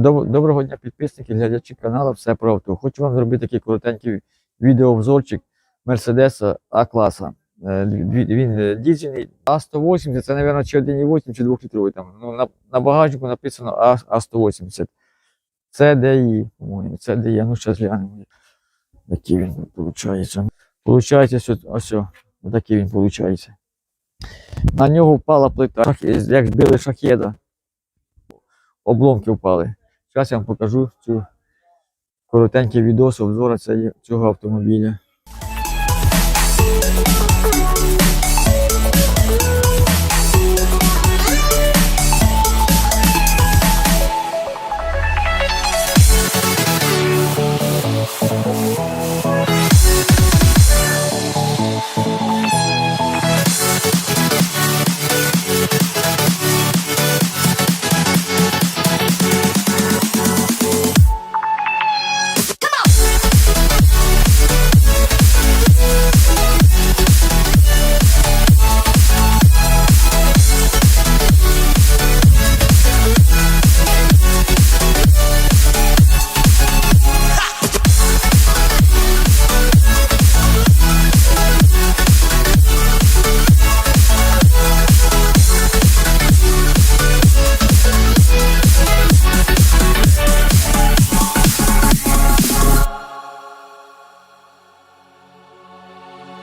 Доб- Доброго дня, підписники, глядачі каналу Все про авто. Хочу вам зробити такий коротенький відеообзорчик Мерседеса А-класа. Е, Він е, дізельний А180, це, мабуть, чи 1,8, чи 2-літровий. Ну, на, на багажнику написано А- А180. Це DI, по-моєму, це DI. Ну, зараз глянемо. Який він виходить. Получається, ось, ось, ось такий він виходить. На нього впала плита, як збили шахеда. Обломки впали. Зараз я вам покажу цю коротенький відос обзору цього автомобіля.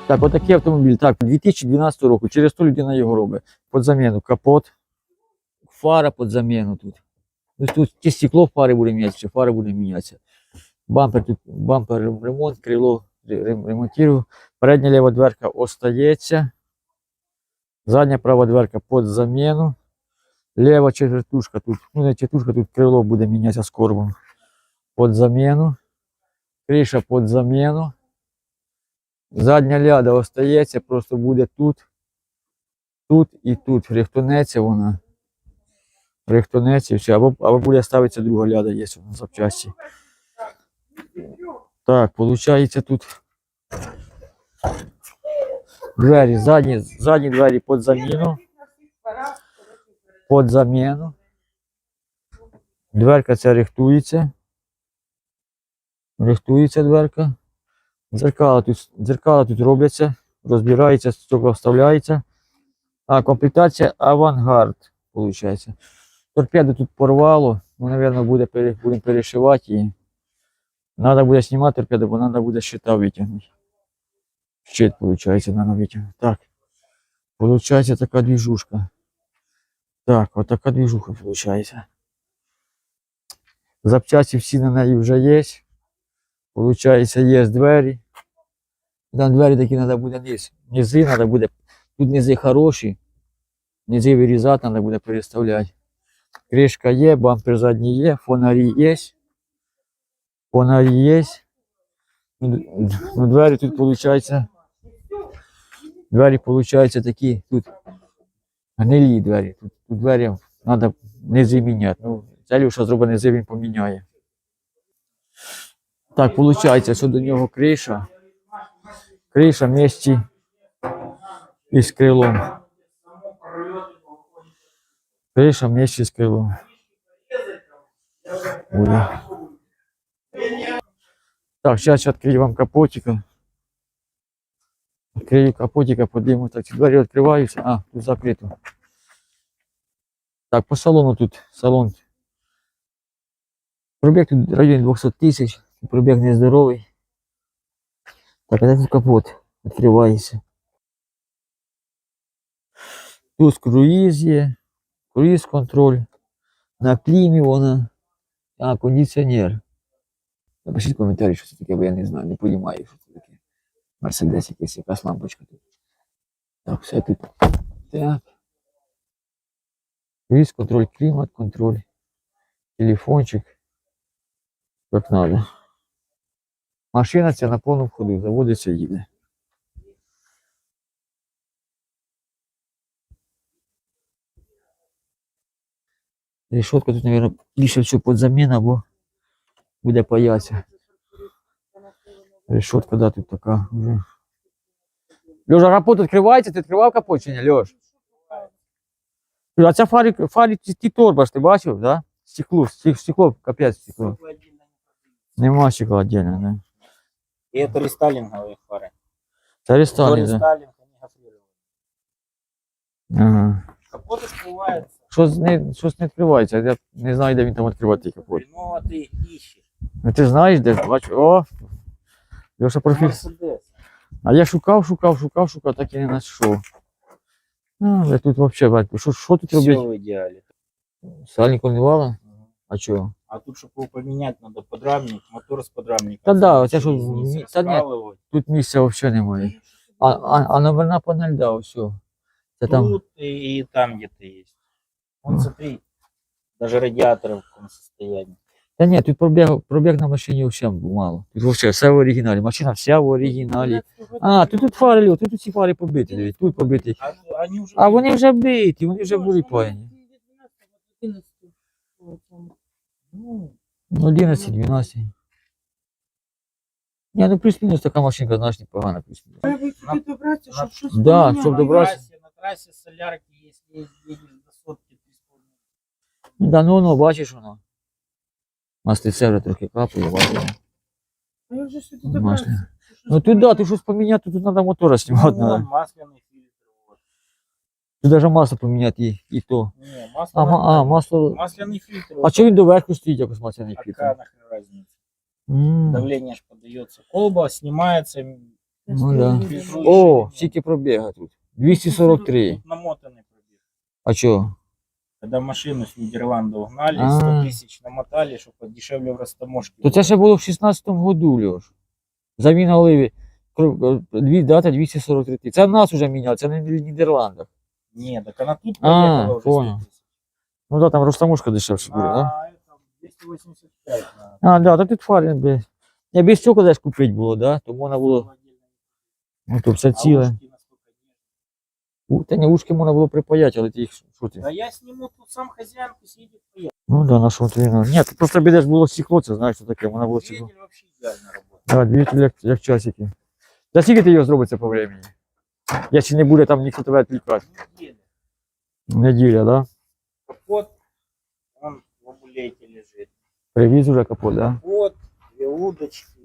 Так, отакий автомобіль. Так, 2012 року. Через 100 людина його робить. Під заміну капот, фара під заміну тут. Ось тут чи стекло фари буде мінятися, фари буде мінятися. Бампер тут, бампер ремонт, крило ре- ремонтую. Передня ліва дверка остається. Задня права дверка під заміну. Ліва четвертушка тут, ну не четвертушка, тут крило буде мінятися з корбом. Під заміну. Криша під заміну. Задня ляда остається, просто буде тут, тут і тут. Рихтонеться вона. Рихтонеться і все. Або, або буде ставитися друга ляда, є на запчасті. Так, виходить тут двері, задні, задні двері під заміну. Під заміну. Дверка ця рихтується. Рихтується дверка. Дзеркала тут, дзеркала тут робляться, розбирається, стекла вставляється. А, комплектація авангард, виходить. Торпеду тут порвало, ну, мабуть, буде, будемо перешивати її. Треба буде знімати торпеду, бо треба буде щита витягнути. Щит, виходить, треба витягнути. Так. Получається така двіжушка. Так, от така двіжуха виходить. Запчасті всі на неї вже є. Получається, є двері. Там двері такі треба буде низ. Низи треба буде. Тут низи хороші. Низи вирізати треба буде переставляти. Кришка є, бампер задній є, фонарі є. Фонарі є. Ну, ну, двері тут виходить. Двері виходить такі тут гнилі двері. Тут, тут двері треба низи міняти. Ну, це що зробить низи, він поміняє. Так, виходить, що до нього криша. Криша в місті із крилом. Криша в місті з крилом. Ой. Так, зараз відкрию вам капотика. Відкрию капотика, подивимось. Так, ці двері відкриваються. А, тут закрито. Так, по салону тут салон. Пробіг тут в районі 200 тисяч. Пробіг нездоровий. Так, а де тут капот відкривається. Тут круїз є, круїз контроль. На клімі вона. А, кондиціонер. Напишіть коментарі, що це таке, бо я не знаю, не розумію, що це таке. Мерседес якийсь, якась лампочка тут. Так, все тут. Так. Круїз контроль, клімат контроль. Телефончик. Як надо. Машина ця на повному ходу, заводиться, їде. Решетка тут, мабуть, більше всього під заміну, бо буде паятися. Решетка, да, тут така вже. Льожа, капот відкривається, ти відкривав капот чи ні, Льош? А ця фарі, фарі ті торба ж ти бачив, да? Стекло, стек- стекло, капець стекло. Нема стекла отдельно, да. И это рестайлинговые фары. Це До рестайлінг, да. рестайлинг они гофрированы. Ага. Капот открывается. Щось не, щось не відкривається, я не знаю, де він там відкривати той капот. Ну, а ты их ищешь. Ну ти знаєш, де бачу. О! Льоша профіль. Мерседес. А я шукав, шукав, шукав, шукав, так і не знайшов. А, я тут взагалі, батько, що, що тут Все робити? в идеале. Сальнику не вала? А чого? А тут, чтобы его поменять, надо подрамник, мотор с подрамником. Та да, оце Через що, низ ні- та ні. раскалывать. Тут місця взагалі немає. А, а, а номерна панель, да, все. Це там. Тут и, и там где-то есть. Вон, смотри, даже радиаторы в каком состоянии. Та ні, тут пробіг, пробіг на машині взагалі мало. Тут взагалі все в оригіналі. Машина вся в оригіналі. А, тут тут фари, Льо, тут ці фари побиті, дивись, тут побиті. А, они уже... А вони вже биті, вони вже були паяні. Ну, Ну, 11, 12. Ні, ну плюс-мінус така машинка, знаєш, непогана плюс-мінус. Треба туди добратися, щоб щось Да, поміняти. щоб на добраться. на трассе солярки, если едешь до сотки, 3,5. Да ну, ну, бачиш воно. Маслице вже трохи капає, бачиш. А я вже сюди Масло. добратися. Ну тут да, тут щось поміняти, тут треба мотора знімати. Ну, надо. Вот. Тут навіть масло поміняти і, і то. Не, масло А, ма- а, нормальное. масло. Масляный фильтр. А чого він доверху стоїть, якось масляний А фільтр? какая нахрен разница? М. Давление ж подается. Колба снимается. Ну да. фильтрующий О, элемент. скільки пробіга тут. 243. Тут намотанный пробег. А чого? Когда машину с Нидерландов гнали, А. 100 тысяч намотали, чтобы дешевле в растаможке. То це ще було в 16-му году, Льош. Заміна оливи. Кру- е, Дві дата 243. Це в нас вже міняли, це не в Нідерландах. Не, так она тут А, поехала уже 100 понял. тысяч. Ну да, там розтаможка дешевше буде, да? А это 285 надо. А, да, то тут фари, бля. Я без цього десь купити було, да? То можна було. Ну, то все А ціле. ушки насколько нет? У, Та ні, ушки можна було припаяти, але ти їх що ти? Да я сниму, тут сам хозяин съедет поедет. Ну да, на що ти? ну. Ні, тут просто біде ж було стекло, це знаєш, що таке, можна було стекло. Двигатель вообще идеально работает. Да, двигатель як, як часики. За скільки ти його зробиться по времени? Якщо не буде там ніхто тебе відвлікати. Неделя. Неділя, да? Капот, он в амулете лежит. Привіз уже капот, да? Капот, две удочки,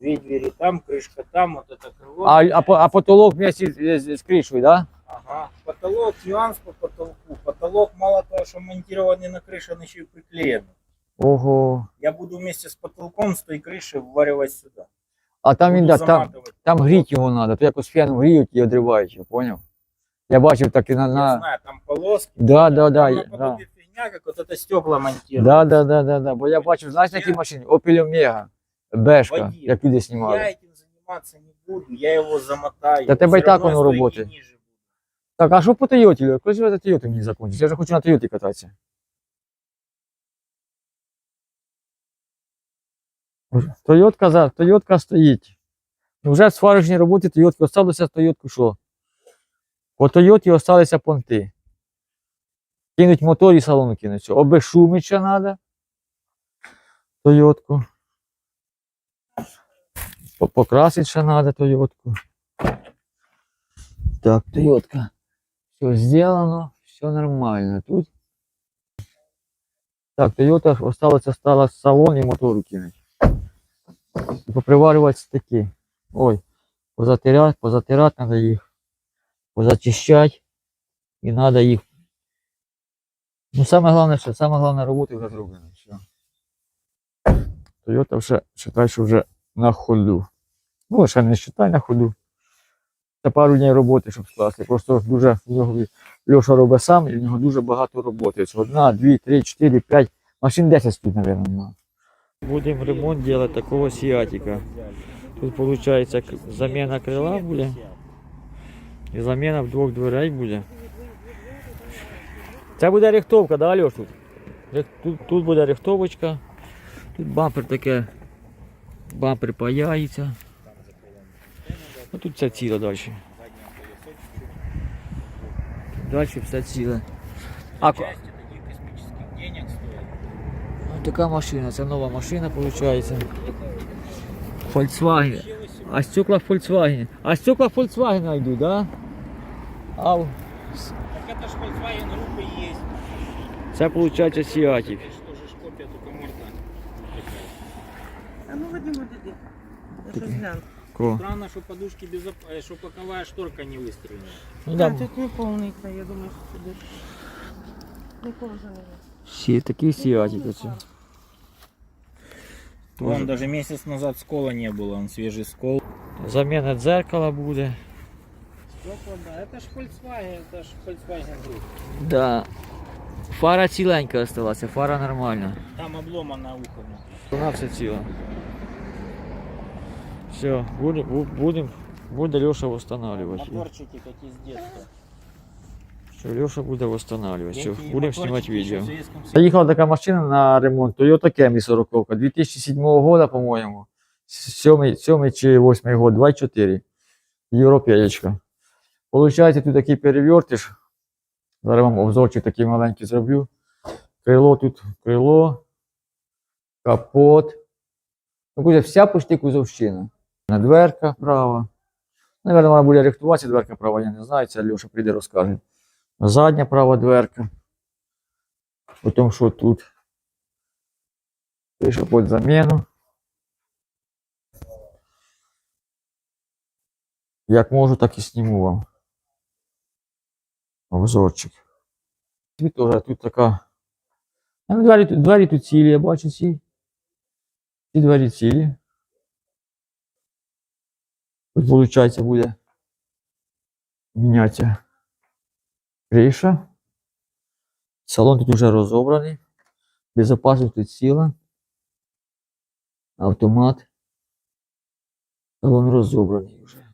две двери там, крышка там, вот это крыло. А, а, по- а потолок вместе з, з, з кришою, да? Ага. Потолок, нюанс по потолку. Потолок мало того, что монтированный на крыше, он еще и приклеен. Ого. Я буду вместе с потолком с той крыши вваривать сюда. А там він, Буду да, там, заматывать. там гріть його треба, то якось феном гріють і одривають, його, поняв? Я бачив так і на... Я на... знаю, там полоски. Да, да, да, Там я- наподобие фигня, как вот это стекла монтируют. Да, да, да, да, да. Бо я бачив, знаєш, на якій машині? Opel Omega, Бешка, Водій. як люди знімали. Я этим заниматься не буду, я его замотаю. Да тебе и Всё так равно оно стойки работает. ниже будут. Так, а що по Тойоті? Коли ж ви за Тойоту мені закончить? Я вже хочу на Тойоті кататися. Тойотка за Тойотка стоїть. Ну, Вже в сварочній роботі Тойотки осталося Тойотку що? По Тойоті осталися понти. Кинуть мотор і салон кинуть. Ще треба. Тойотку. Покрасить ще треба Тойотку. Так, Тойотка. Все сделано, все нормально. Тут. Так, Toyota осталось осталось салон і мотор кинуть. І поприварювати стики. Ой, позатирати, позатирати треба їх. Позачищати. І треба їх. Ну, саме головне, що саме головне роботи вже зроблено. Toyota вже, вважай, що вже на ходу. Ну, ще не вважай на ходу. Це пару днів роботи, щоб скласти. Просто дуже в нього Льоша робить сам, і в нього дуже багато роботи. Одна, дві, три, чотири, п'ять. Машин 10 стоїть, мабуть, нема. Будемо ремонт робити такого сіатика. Тут виходить заміна крила буде. І заміна двох дверей буде. Це буде рихтовка, да, Льош? Тут, Рих- тут, тут буде рихтовочка. Тут бампер таке. Бампер паяється. Ну тут все ціле далі. Далі все ціле. А, така машина, це нова машина виходить. Volkswagen. А стекла Volkswagen. А стекла Volkswagen йдуть, да? А в- Так это ж Volkswagen группы есть. Це виходить сіатік. Что же ж копия, только морда. А ну Вадим, іди. Я щось гляну. Ко. Странно, что подушки без оп- э, что боковая шторка не выстрелила. Ну, А, да, тут не повний, та, я думаю, що сюди. Не кожаний. сі, такий сіатік оце. Вон даже месяц назад скола не было, он свежий скол. Заміна дзеркала буде. Стекла, да, это ж Volkswagen, это ж Volkswagen Group. Да. Фара ціленька осталася, фара нормальна. Там обломано ухо. ну. Вона все ціла. Все, буде, бу- будем, буде Льоша восстанавливать. її. Моторчики как из детства. Все, Льоша буде восстанавливать. Будемо знімати відео. Заїхала така машина на ремонт, Toyota Camry 40 2007 года, по-моєму. 7, 7 чи 8 год, 2.4. Європеєчка. Получається, тут такий перевертиш. Зараз вам обзорчик такий маленький зроблю. Крило тут, крило, капот. Ну, буде вся почти кузовщина. На дверка права. Наверно, вона буде рихтуватися, дверка права, я не знаю, це Льоша прийде розкаже. Задня права дверка. Потім що тут? Пишу під заміну. Як можу, так і зніму вам. Обзорчик. Тут теж тут така. Двері, двері тут цілі, я бачу ці. Ці двері цілі. Тут, виходить, буде мінятися криша. Салон тут вже розобраний. Безопасність тут ціла. Автомат. Салон розобраний вже.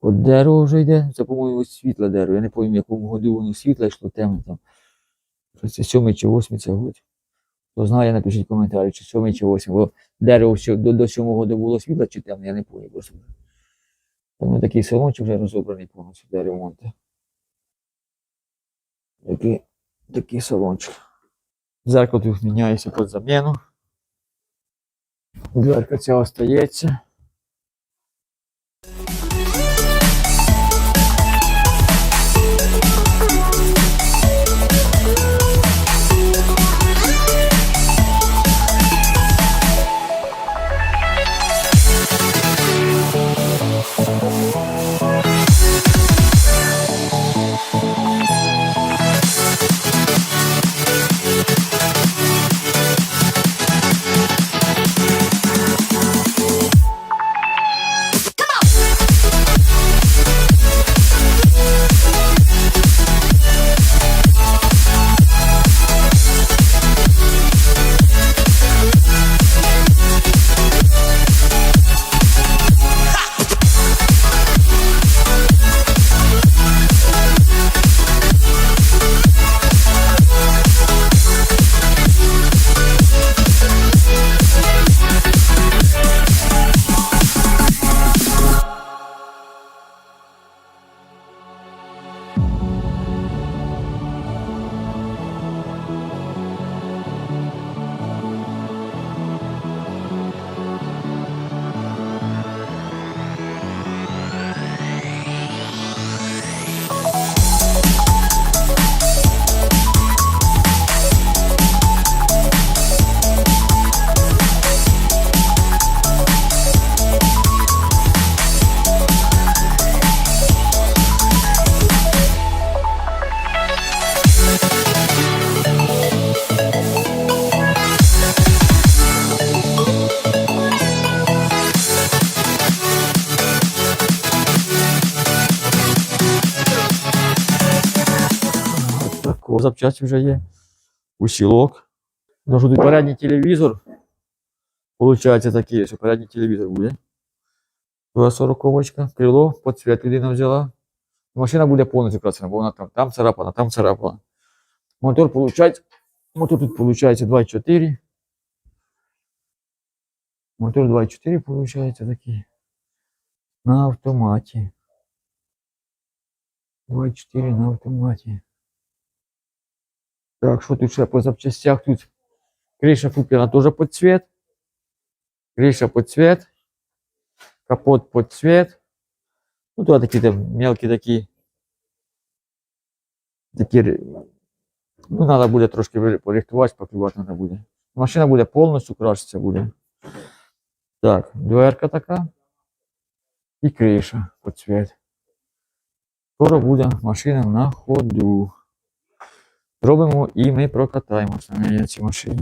От дерево вже йде. Це, по-моєму, світле дерево. Я не пам'ятаю, якому году воно світле йшло, темне там. Це сьомий чи восьмий це год. Хто знає, напишіть коментарі, чи сьомий чи восьмий. Бо дерево до, до сьомого году було світле чи темне, я не пам'ятаю просто. Тому такий салончик вже розобраний повністю для ремонту. Такий, такий салончик. Зеркало тут міняється під заміну. Дверка ця остається. Такого запчасті вже є. Усілок. Ну, що тут передній телевізор. Получається такий, що передній телевізор буде. Твоя сороковочка, крило, під цвет людина взяла. Машина буде повністю красена, бо вона там, там царапана, там царапана. Мотор получається, мотор тут получається 2.4. Мотор 2.4 получається такий. На автоматі. 2.4 на автоматі. Так, що тут ще по запчастях? Тут криша куплена теж під цвет. Криша під цвет. Капот під цвет. Ну, тут такі там мелкі такі. Такі Ну, треба буде трошки порихтувати, поклювати треба буде. Машина буде повністю краситься буде. Так, дверка така. І криша під цвет. Скоро буде машина на ходу. Робимо і ми прокатаємося на неї ці машини.